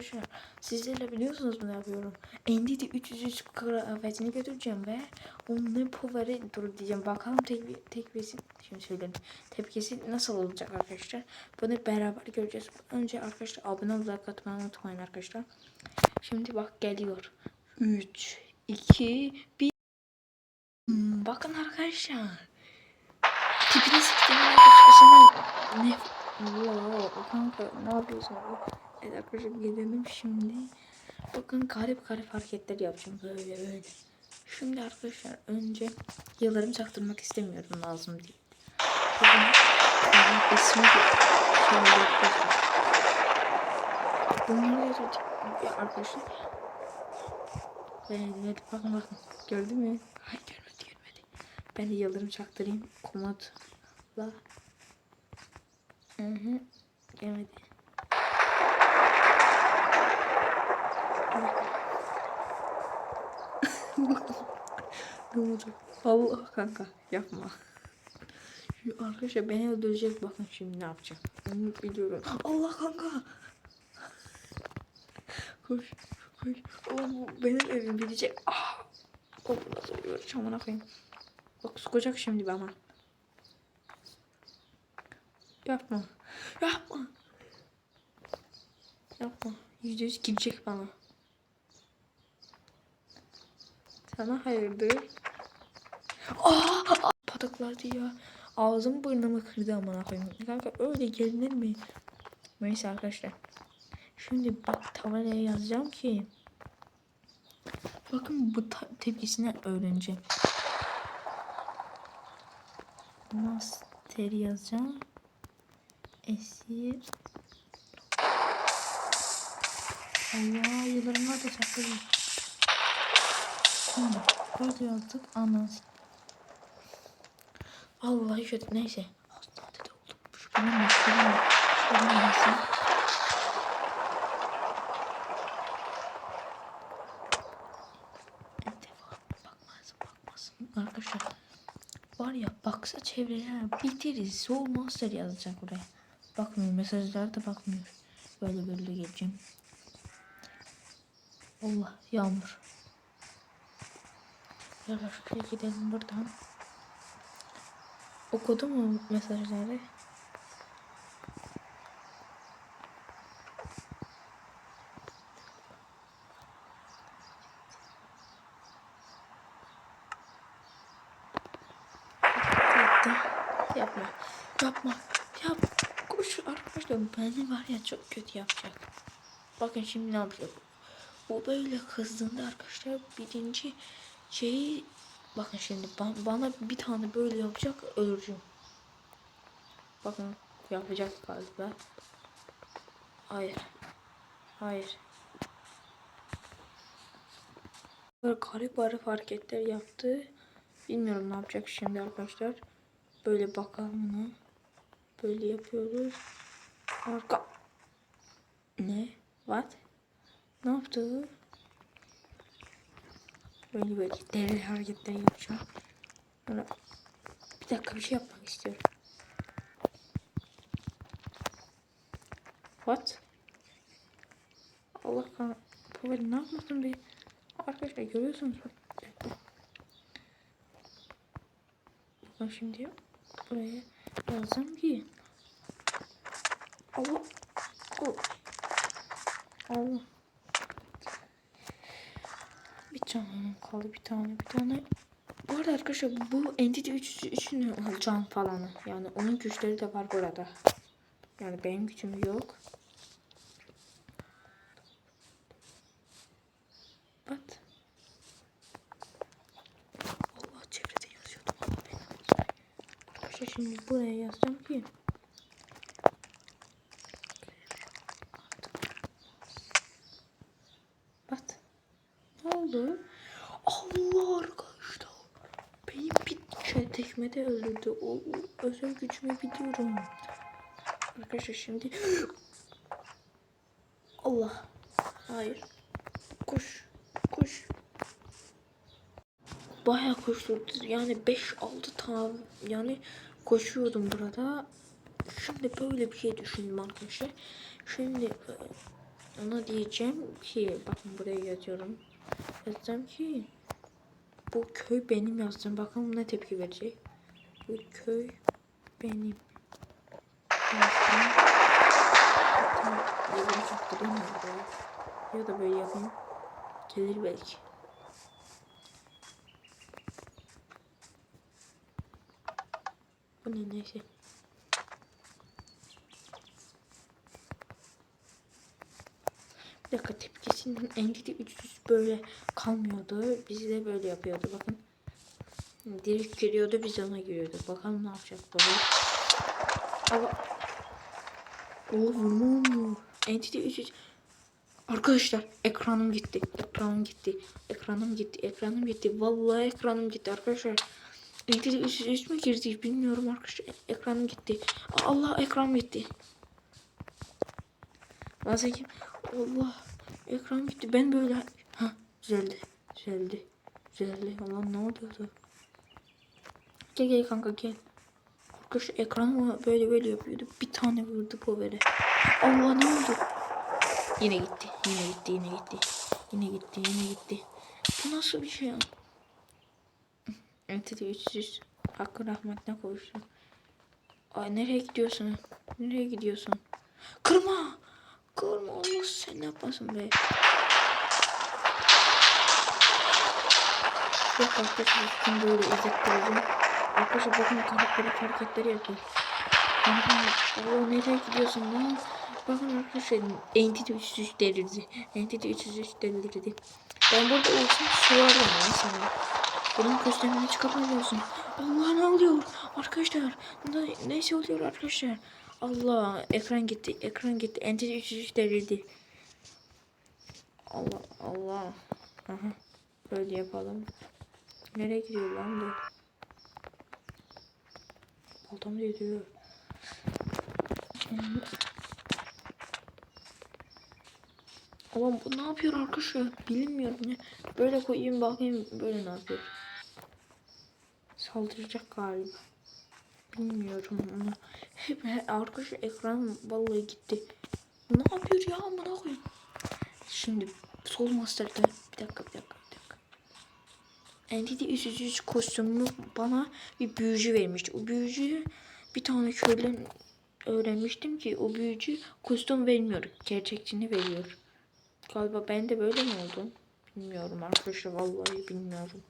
arkadaşlar sizlerle biliyorsunuz ne yapıyorum. Nvidia 303 kıyafetini götüreceğim ve onun ne power'ı dur diyeceğim. Bakalım tek, tepkisi şimdi söyledim. Tepkisi nasıl olacak arkadaşlar. Bunu beraber göreceğiz. Önce arkadaşlar abone olmayı like unutmayın arkadaşlar. Şimdi bak geliyor. 3 2 1 Hmm, Bakın arkadaşlar. Tipini siktiğimin başkasına ne Wow, kanka ne yapıyorsun? Evet arkadaşlar gidelim şimdi. Bakın garip garip hareketler yapacağım böyle böyle. Şimdi arkadaşlar önce yıllarımı çaktırmak istemiyorum lazım değil. Bakın ismi. Bunları ya arkadaşlar. Evet bakın bakın gördün mü? Hayır görmedi görmedi. Ben de yıldırım çaktırayım komutla. Hı hı. Gelmedi. Ne olacak? Allah kanka yapma. Şu arkadaşlar beni öldürecek bakın şimdi ne yapacak. Onu biliyorum. Allah kanka. Koş koş. Allah benim evim bilecek. Ah. Korku nasıl bir çamına koyayım. Bak sıkacak şimdi bana. Yapma. Yapma. Yapma. Yüzde yüz girecek bana. Sana hayırdır? Aa, pataklardı ya. Ağzım burnumu kırdı amına koyayım. Kanka öyle gelinir mi? Neyse arkadaşlar. Şimdi bak tabelaya yazacağım ki. Bakın bu tepkisini öğreneceğim. Master yazacağım. Esir. Allah yıllarım var da çaktırdım. Şimdi böyle yazdık anas. Vallahi neyse. Hastanede de oldum. Şu benim mesleğim. Şu benim mesleğim. Bakmazsın bakmazsın. Arkadaşlar var ya baksa çevreye bitiririz. Soul Master yazacak buraya. Bakmıyor mesajlara da bakmıyor. Böyle böyle geleceğim. Allah yağmur. Arkadaşlar şuraya gidelim buradan. Okudu mu mesajları? Yapma. Yapma. Yap. Koş arkadaşlar. Beni var ya çok kötü yapacak. Bakın şimdi ne yapacak. Bu böyle kızdığında arkadaşlar birinci şeyi bakın şimdi ba- bana bir tane böyle yapacak öleceğim. Bakın yapacak galiba. Hayır. Hayır. Böyle garip garip hareketler yaptı. Bilmiyorum ne yapacak şimdi arkadaşlar. Böyle bakalım ona. Böyle yapıyoruz. Arka. Ne? What? Ne yaptı? Böyle böyle deli hareketler yapacağım. Sonra bir dakika bir şey yapmak istiyorum. What? Allah kahretsin. Power ne yapmasın be? Arkadaşlar görüyorsunuz bak. Bakın şimdi buraya yazacağım ki. Allah. Allah. Allah. Bir tane kaldı bir tane bir tane. Bu arada arkadaşlar bu Entity 3'ün can falanı. Yani onun güçleri de var burada. Yani benim gücüm yok. Allah çevrede yazıyordum. Arkadaşlar şimdi buraya yazacağım ki. Bak. Ne oldu? Allah arkadaşlar. Benim bir şey tekmede öldürdü. O özel gücümü biliyorum. Arkadaşlar şimdi Allah. Hayır. Koş. Koş. Bayağı koşturdu. Yani 5-6 tane yani koşuyordum burada. Şimdi böyle bir şey düşündüm arkadaşlar. Şimdi e, Ona diyeceğim ki bakın buraya yazıyorum. Yazacağım ki bu köy benim yazdım. Bakalım ne tepki verecek. Bu köy benim. Ya da böyle yapayım. Gelir belki. Bu ne neyse. Bir dakika tepkisinin engeli 300 böyle kalmıyordu. Bizi de böyle yapıyordu bakın. Direkt giriyordu biz ona giriyorduk. Bakalım ne yapacak baba. Ama o vurma olmuyor. Entity 300 Arkadaşlar ekranım gitti. Ekranım gitti. Ekranım gitti. Ekranım gitti. Vallahi ekranım gitti arkadaşlar. Entity 303 mü girdi bilmiyorum arkadaşlar. Ekranım gitti. Allah ekranım gitti. Bazen? Allah ekran gitti. Ben böyle ha düzeldi. Düzeldi. Düzeldi. Allah ne oluyordu? Gel gel kanka gel. Arkadaşlar ekranı böyle böyle yapıyordu. Bir tane vurdu povere. Allah ne oldu? Yine gitti. Yine gitti. Yine gitti. Yine gitti. Yine gitti. Bu nasıl bir şey ya? Entity 300 hakkı rahmetine kavuştu. Ay nereye gidiyorsun? Nereye gidiyorsun? Kırma! Kırma Allah sen ne yapmasın be. Yok arkadaşlar şimdi böyle izlettireceğim. Arkadaşlar bakın karakteri hareketleri yapıyor. Allah nereye gidiyorsun lan? Bakın arkadaşlar Entity 303 delirdi. Entity 303 delirdi. Ben burada olsam sularım lan sana. Bunun kostümünü çıkartamıyorsun. Allah ne oluyor? Arkadaşlar ne, neyse oluyor arkadaşlar. Allah ekran gitti. Ekran gitti. Entity 303 delirdi. Allah Allah. Aha. Böyle yapalım. Nereye gidiyor lan bu? Baltam gidiyor. Ama bu ne yapıyor arkadaşlar? Bilmiyorum ne. Böyle koyayım bakayım böyle ne yapıyor. Saldıracak galiba. Bilmiyorum onu. Hep he, arkadaşlar ekran vallahi gitti. Ne yapıyor ya amına koyayım. Şimdi sol master'da bir dakika bir dakika bir dakika. Entity 303 kostümü bana bir büyücü vermişti. O büyücü bir tane köyden öğrenmiştim ki o büyücü kostüm vermiyor. Gerçekçini veriyor. Galiba ben de böyle mi oldum? Bilmiyorum arkadaşlar vallahi bilmiyorum.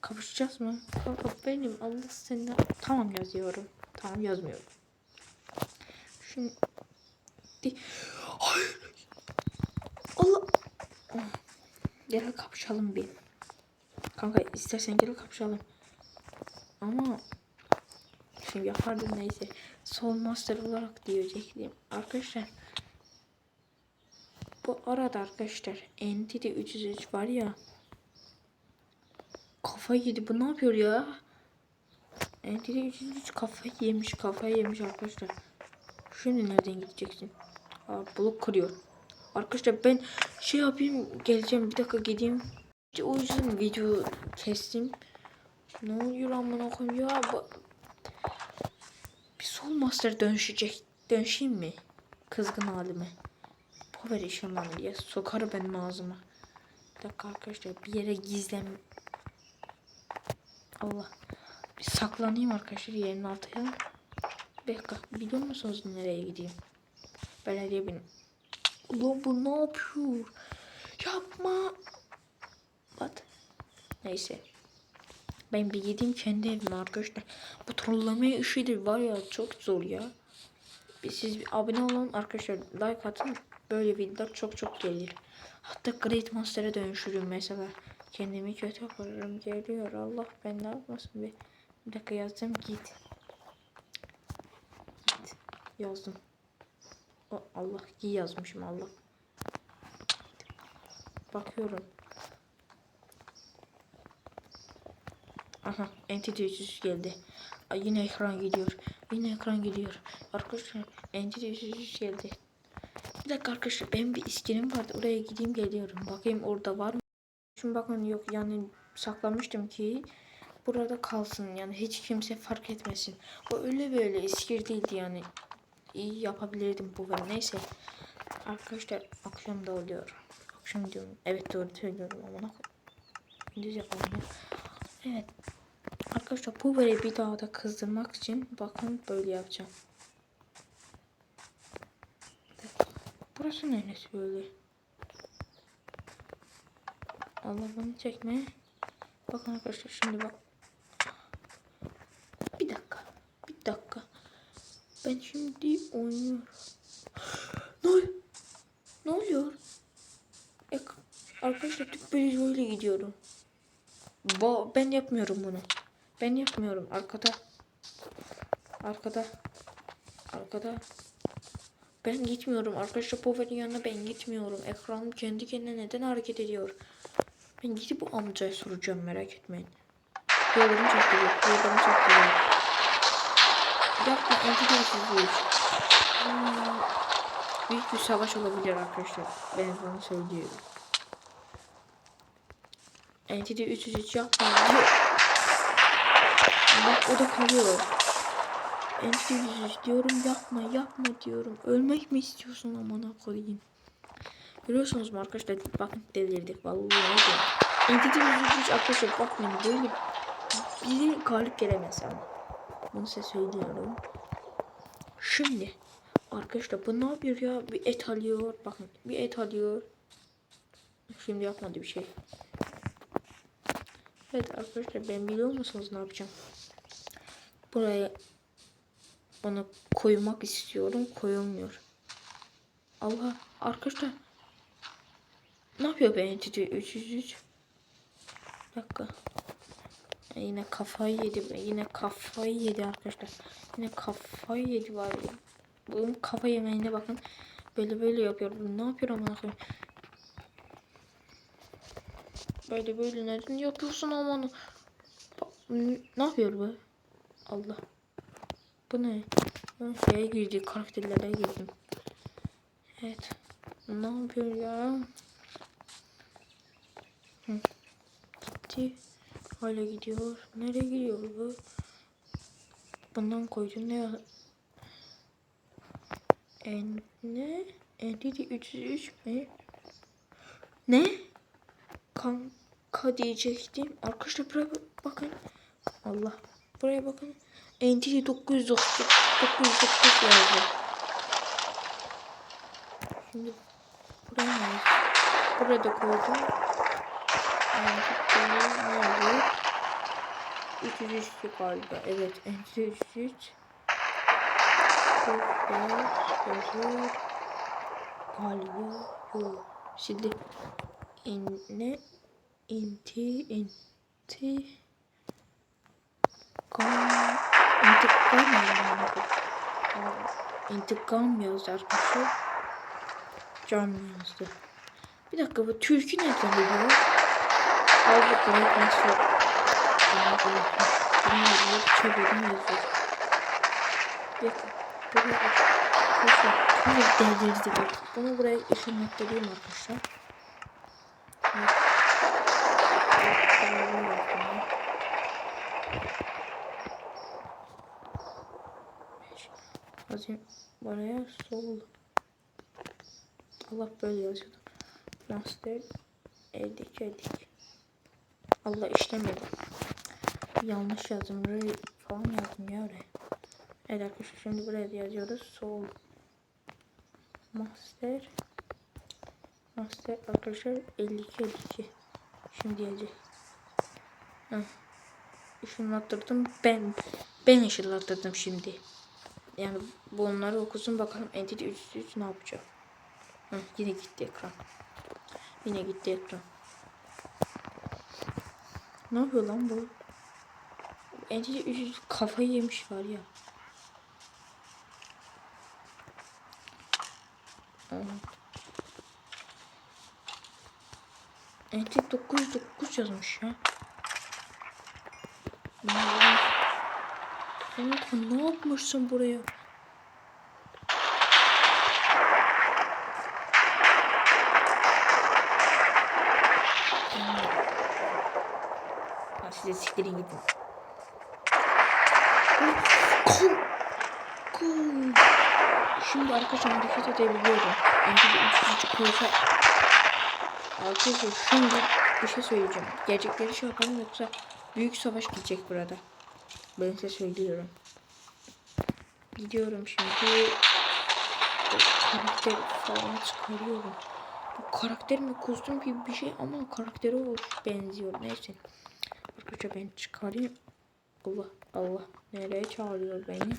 Kavuşacağız mı? Kanka benim Allah seni tamam yazıyorum. Tamam yazmıyorum. Şimdi Hayır. Allah. Gel kapışalım bir. Kanka istersen gel kapışalım. Ama şimdi yapardım neyse. Sol master olarak diyecektim. Arkadaşlar bu arada arkadaşlar Entity 303 var ya kafayı yedi. Bu ne yapıyor ya? Entity 303 kafayı yemiş. Kafayı yemiş arkadaşlar. Şimdi nereden gideceksin? Aa, blok kırıyor. Arkadaşlar ben şey yapayım geleceğim bir dakika gideyim. O yüzden video kestim. Ne oluyor amına koyayım ya? Bu... Bir sol master dönüşecek. Dönüşeyim mi? Kızgın halime. Power işemem diye sokar benim ağzıma. Bir dakika arkadaşlar bir yere gizlen. Allah. Bir saklanayım arkadaşlar yerin altına. Bir dakika biliyor musunuz nereye gideyim? Belediye benim. Ulan bu ne yapıyor? Yapma. Neyse. Ben bir gideyim kendi evime arkadaşlar. Bu trolleme işidir var ya çok zor ya. Bir siz bir abone olun arkadaşlar. Like atın. Böyle videolar çok çok gelir. Hatta Great Monster'a dönüşürüm mesela. Kendimi kötü yaparım. Geliyor Allah ben ne yapmasın bir. Bir dakika yazdım git. Git. Yazdım. O, Allah iyi yazmışım Allah. Bakıyorum. Aha Entity 300 geldi. Ay, yine ekran gidiyor. Yine ekran gidiyor. Arkadaşlar Entity 300 geldi. Bir dakika arkadaşlar benim bir iskinim vardı. Oraya gideyim geliyorum. Bakayım orada var mı? Şimdi bakın yok yani saklamıştım ki burada kalsın yani hiç kimse fark etmesin. O öyle böyle iskir değildi yani. İyi yapabilirdim bu ve neyse. Arkadaşlar akşam da oluyor. Akşam diyorum. Evet doğru söylüyorum ama gündüz yapalım ya. Evet. Arkadaşlar bu böyle bir daha da kızdırmak için bakın böyle yapacağım. Burası neresi böyle? Allah bunu çekme. Bakın arkadaşlar şimdi bak. Bir dakika. Bir dakika. Ben şimdi oynuyorum. Ne oluyor? Ne oluyor? Arkadaşlar tüp böyle gidiyorum. Bo ben yapmıyorum bunu. Ben yapmıyorum. Arkada. Arkada. Arkada. Ben gitmiyorum. Arkadaşlar Power'in yanına ben gitmiyorum. Ekranım kendi kendine neden hareket ediyor? Ben gidip bu amcaya soracağım merak etmeyin. Yollarım çaktırıyor. Yollarım çaktırıyor. Yapma antidepresiz hmm, Büyük bir savaş olabilir arkadaşlar. Ben sana söylüyorum. Entity 303 yapma. Bak o da kalıyor. Entity 303 diyorum yapma yapma diyorum. Ölmek mi istiyorsun amına koyayım. Görüyorsunuz mu arkadaşlar? Bakın delirdik vallahi. Entity 303 arkadaşlar bakmayın böyle biri galip gelemez ama. Bunu size söylüyorum. Şimdi arkadaşlar bu ne yapıyor ya? Bir et alıyor. Bakın bir et alıyor. Şimdi yapmadı bir şey. Evet arkadaşlar ben biliyor musunuz ne yapacağım? Buraya bunu koymak istiyorum. Koyulmuyor. Allah arkadaşlar ne yapıyor ben entity 303? Bir dakika. Yine kafayı yedi. Yine kafayı yedi arkadaşlar. Yine kafayı yedi var ya. Bunun kafa yemeğine bakın. Böyle böyle yapıyor. Ne yapıyor ama Böyle böyle neden yapıyorsun aman? Ne yapıyor bu? Allah. Bu ne? Ben şeye girdi. Karakterlere girdim. Evet. Ne yapıyor ya? Hı. Gitti. Hala gidiyor. Nereye gidiyor bu? Bundan koydum ne? En ne? Entity 303 mi? Ne? Kanka diyecektim. Arkadaşlar buraya bakın. Allah. Buraya bakın. Entity 999 999 yazdı. Şimdi buraya ne? Buraya da koydum. Entity ne yazıyor? 303 galiba. Evet. Entity 303. Çok yazıyor. Galiba. Şimdi ne? Inti, inti. Kam, intikam. İntikam yazdı arkadaşlar. Cam yazdı. Bir dakika bu türkü nereden geliyor? Bakalım nasıl. Çevirdim yazıyor. Bir dakika. Arkadaşlar. Delirdi bak. Bunu buraya ışınlattırayım arkadaşlar. Evet. Azim buraya sol. Allah böyle yazıyordu. Master edik edik. Allah işlemedi. Yanlış yazdım. Buraya falan yazdım ya oraya. Evet arkadaşlar şimdi buraya yazıyoruz. Sol. Master. Master arkadaşlar 52 52. Şimdi. Heh. Işınlattırdım. Ben ben ışınlattırdım şimdi. Yani bunları okusun bakalım Entity 303 ne yapacak. Heh, yine gitti ekran. Yine gitti ekran. Ne yapıyor lan bu? Entity 303 kafayı yemiş var ya. Entity 909 yazmış ya. Kanka ne yapmışsın buraya? Ha, size siktirin gidin. Şimdi arkadaşlar hareket edebiliyorum. Önce bir üçüncü koysa... Arkadaşlar şimdi bir şey söyleyeceğim. Gerçekleri şey yapalım yoksa büyük savaş gidecek burada. Ben size söylüyorum. Gidiyorum şimdi. Karakter falan çıkarıyorum. Bu karakter mi kostüm gibi bir şey ama karakteri olur benziyor. Neyse. Arkadaşlar ben çıkarayım. Allah Allah. Nereye çağırıyor beni?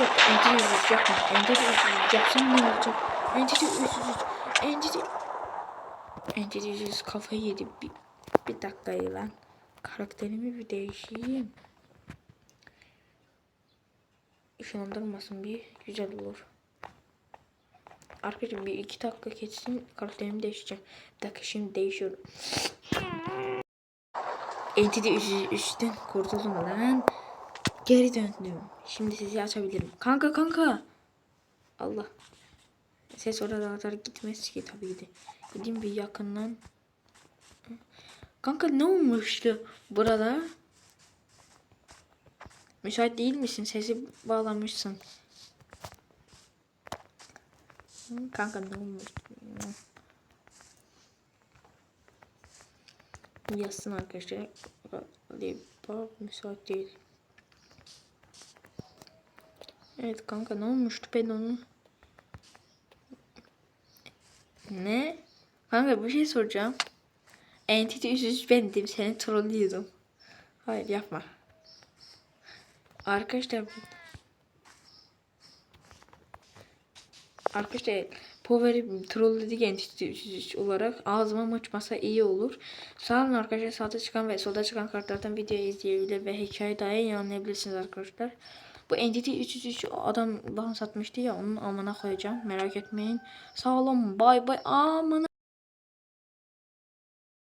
Yok Entity 300 yapma. Entity 300 yapsam ne olacak? Entity 300 Entity Entity 300 kafayı yedi. Bir, bir dakika lan. Karakterimi bir değişeyim. Işınlandırmasın bir güzel olur. Arkadaşlar bir iki dakika geçsin karakterimi değişeceğim. Bir dakika şimdi değişiyorum. Entity 300'den kurtuldum lan. Geri döndüm. Şimdi sizi açabilirim. Kanka kanka. Allah. Ses oraya kadar gitmez ki tabii. Gideyim bir yakından. Kanka ne olmuştu burada? Müsait değil misin? Sesi bağlamışsın. Kanka ne olmuştu? Yazsın arkadaşlar. Galiba müsait değil. Evet kanka ne olmuştu ben onu. Ne? Kanka bir şey soracağım. Entity 300 bendim seni trollüyordum. Hayır yapma. Arkadaşlar Arkadaşlar Power'i trolledik Entity 303 olarak ağzıma uçmasa iyi olur. Sağ olun arkadaşlar sağda çıkan ve solda çıkan kartlardan videoyu izleyebilir ve hikaye daha iyi anlayabilirsiniz arkadaşlar. Bu Entity 303 adam bana satmıştı ya onun amına koyacağım merak etmeyin. Sağ olun bay bay amına.